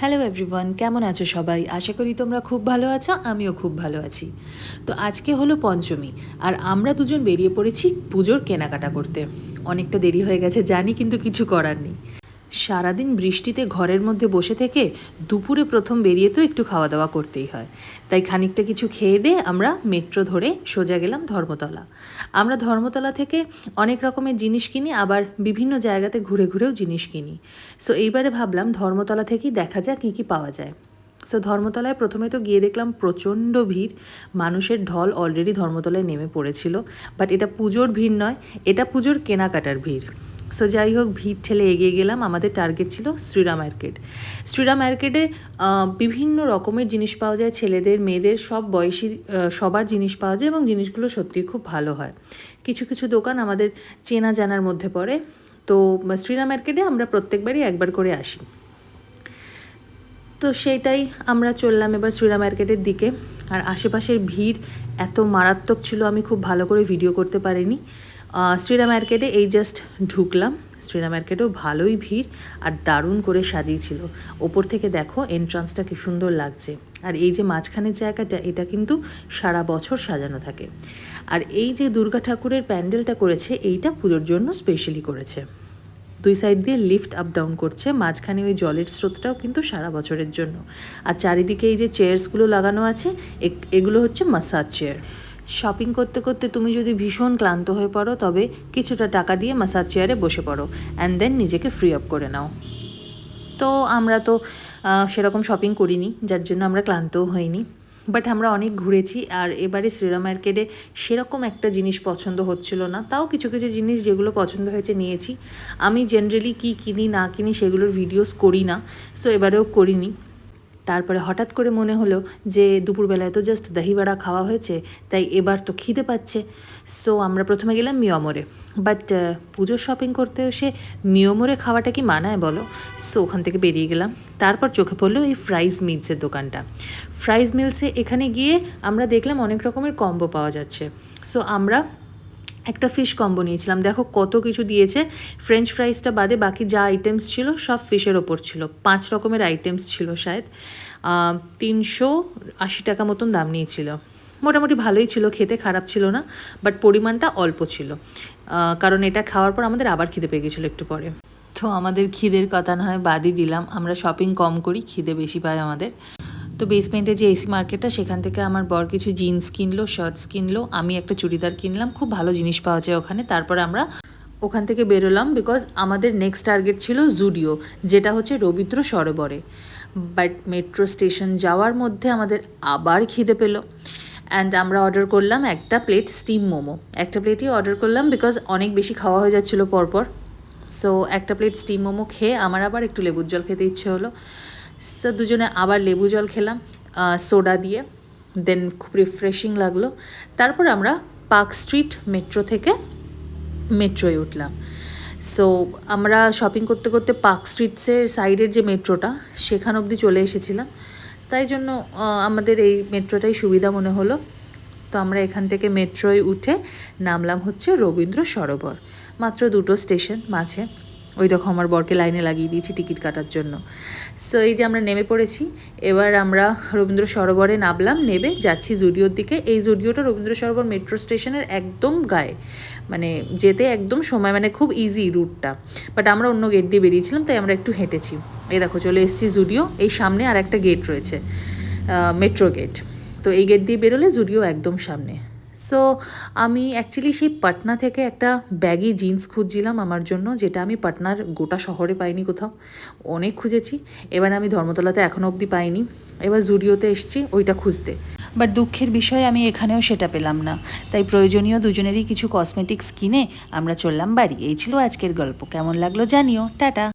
Hello everyone কেমন আছো সবাই? আশা করি তোমরা খুব ভালো আছো, আমিও খুব ভালো আছি। তো আজকে হলো পঞ্চমী, আর আমরা দুজন বেরিয়ে পড়েছি পুজোর কেনাকাটা করতে। অনেকটা দেরি হয়ে গেছে, জানি কিন্তু কিছু করার নেই। সারাদিন বৃষ্টিতে ঘরের মধ্যে বসে থেকে দুপুরে প্রথম বেরিয়ে তো একটু খাওয়া দাওয়া করতেই হয়। তাই খানিকটা কিছু খেয়ে দিয়ে আমরা মেট্রো ধরে সোজা গেলাম ধর্মতলা। আমরা ধর্মতলা থেকে অনেক রকমের জিনিস কিনি, আবার বিভিন্ন জায়গাতে ঘুরে ঘুরেও জিনিস কিনি। সো এইবারে ভাবলাম ধর্মতলা থেকেই দেখা যাক কী কী পাওয়া যায়। সো ধর্মতলায় প্রথমে তো গিয়ে দেখলাম প্রচণ্ড ভিড়। মানুষের ঢল অলরেডি ধর্মতলায় নেমে পড়েছিল। বাট এটা পুজোর ভিড় নয়, এটা পুজোর কেনাকাটার ভিড়। সো যাই হোক, ভিড় ঠেলে এগিয়ে গেলাম। আমাদের টার্গেট ছিল শ্রীরাম মার্কেট। শ্রীরাম মার্কেটে বিভিন্ন রকমের জিনিস পাওয়া যায়, ছেলেদের, মেয়েদের, সব বয়সী সবার জিনিস পাওয়া যায় এবং জিনিসগুলো সত্যিই খুব ভালো হয়। কিছু কিছু দোকান আমাদের চেনা জানার মধ্যে পড়ে। তো শ্রীরাম মার্কেটে আমরা প্রত্যেকবারই একবার করে আসি। তো সেইটাই আমরা চললাম এবার শ্রীরাম মার্কেটের দিকে। আর আশেপাশের ভিড় এত মারাত্মক ছিল, আমি খুব ভালো করে ভিডিও করতে পারিনি। আহ, শ্রীরাম মার্কেটে এই জাস্ট ঢুকলাম। শ্রীরাম মার্কেটেও ভালোই ভিড় আর দারুণ করে সাজিয়েছিল। ওপর থেকে দেখো এন্ট্রান্সটা কি সুন্দর লাগছে। আর এই যে মাঝখানের জায়গাটা এটা কিন্তু সারা বছর সাজানো থাকে। আর এই যে দুর্গা ঠাকুরের প্যান্ডেলটা করেছে এইটা পুজোর জন্য স্পেশালি করেছে। দুই সাইড দিয়ে লিফট আপ ডাউন করছে মাঝখানে ওই জলের স্রোতটাও কিন্তু সারা বছরের জন্য। আর চারিদিকে এই যে চেয়ার্সগুলো লাগানো আছে এগুলো হচ্ছে মাসাজ চেয়ার শপিং করতে করতে তুমি যদি ভীষণ ক্লান্ত হয়ে পড়ো, তবে কিছুটা টাকা দিয়ে মাসাজ চেয়ারে বসে পড়ো অ্যান্ড দেন নিজেকে ফ্রি আপ করে নাও। তো আমরা তো সেরকম শপিং করিনি, যার জন্য আমরা ক্লান্তও হইনি। বাট আমরা অনেক ঘুরেছি আর এবারে শ্রীরাম মার্কেটে সেরকম একটা জিনিস পছন্দ হচ্ছিল না, তাও কিছু কিছু জিনিস যেগুলো পছন্দ হয়েছে নিয়েছি। আমি জেনারেলি কি কিনি না কিনি সেগুলোর ভিডিওস করি না সো এবারেও করিনি। তারপরে হঠাৎ করে মনে হলো যে দুপুরবেলায় তো জাস্ট দহিবড়া খাওয়া হয়েছে, তাই এবার তো খিদে পাচ্ছে। সো আমরা প্রথমে গেলাম মিয়মরে। বাট পুজোর শপিং করতে এসে মিয়মরে খাওয়াটা কি মানায় বলো? সো ওখান থেকে বেরিয়ে গেলাম। তারপর চোখে পড়ল এই ফ্রাইজ মিলসের দোকানটা। ফ্রাইজ মিলসে এখানে গিয়ে আমরা দেখলাম অনেক রকমের কম্বো পাওয়া যাচ্ছে। সো আমরা একটা ফিশ কম্বো নিয়েছিলাম। দেখো কত কিছু দিয়েছে। ফ্রেঞ্চ ফ্রাইসটা বাদে বাকি যা আইটেমস ছিল, সব ফিশের ওপর ছিল। পাঁচ রকমের আইটেমস ছিল শায়দ। তিনশো আশি টাকা মতন দাম নিয়েছিল। মোটামুটি ভালোই ছিল, খেতে খারাপ ছিল না বাট পরিমাণটা অল্প ছিল। কারণ এটা খাওয়ার পর আমাদের আবার খিদে পেয়ে গেছিল একটু পরে। তো আমাদের খিদের কথা না হয় বাদই দিলাম। আমরা শপিং কম করি, খিদে বেশি পাই আমাদের। তো বেসমেন্টে যে এসি মার্কেটটা সেখান থেকে আমার বর কিছু জিন্স কিনলো শার্টস কিনলো, আমি একটা চুড়িদার কিনলাম, খুব ভালো জিনিস পাওয়া যায় ওখানে। তারপর আমরা ওখান থেকে বেরোলাম বিকজ আমাদের নেক্সট টার্গেট ছিল জুডিও যেটা হচ্ছে রবীন্দ্র সরোবরে। বাট মেট্রো স্টেশন যাওয়ার মধ্যে আমাদের আবার খিদে পেল। অ্যান্ড আমরা অর্ডার করলাম একটা প্লেট স্টিম মোমো। একটা প্লেটই অর্ডার করলাম বিকজ অনেক বেশি খাওয়া হয়ে যাচ্ছিল পরপর। সো একটা প্লেট স্টিম মোমো খেয়ে আমার আবার একটু লেবুর জল খেতে ইচ্ছে হলো। সো দুজনে আবার লেবু জল খেলাম সোডা দিয়ে দেন খুব রিফ্রেশিং লাগল। তারপর আমরা পার্ক স্ট্রিট মেট্রো থেকে মেট্রোয় উঠলাম। সো আমরা শপিং করতে করতে পার্ক স্ট্রিটসের সাইডের যে মেট্রোটা সেখান অবধি চলে এসেছিলাম। তাই জন্য আমাদের এই মেট্রোটাই সুবিধা মনে হলো। তো আমরা এখান থেকে মেট্রোয় উঠে নামলাম হচ্ছে রবীন্দ্র সরোবর, মাত্র দুটো স্টেশন মাঝে। ওই দেখো আমার বরকে লাইনে লাগিয়ে দিয়েছি টিকিট কাটার জন্য। সো এই যে আমরা নেমে পড়েছি, এবার আমরা রবীন্দ্র সরোবরে নামলাম নেবে যাচ্ছি জুডিওর দিকে। এই জুডিওটা রবীন্দ্র সরোবর মেট্রো স্টেশনের একদম গায়ে মানে যেতে একদম সময় মানে খুব ইজি রুটটা বাট আমরা অন্য গেট দিয়ে বেরিয়েছিলাম, তাই আমরা একটু হেঁটেছি। এই দেখো, চলে এসেছি জুডিও, এই সামনে আর একটা গেট রয়েছে মেট্রো গেট তো এই গেট দিয়ে বেরোলে জুডিও একদম সামনে। সো আমি অ্যাকচুয়ালি সেই পাটনা থেকে একটা ব্যাগি জিন্স খুঁজছিলাম আমার জন্য, যেটা আমি পাটনার গোটা শহরে পাইনি কোথাও। অনেক খুঁজেছি। এবার আমি ধর্মতলাতে এখনও অবধি পাইনি। এবার জুডিওতে এসছি ওইটা খুঁজতে। বাট দুঃখের বিষয়, আমি এখানেও সেটা পেলাম না। তাই প্রয়োজনীয় দুজনেরই কিছু কসমেটিক্স কিনে আমরা চললাম বাড়ি। এই ছিল আজকের গল্প। কেমন লাগল জানিও। টাটা।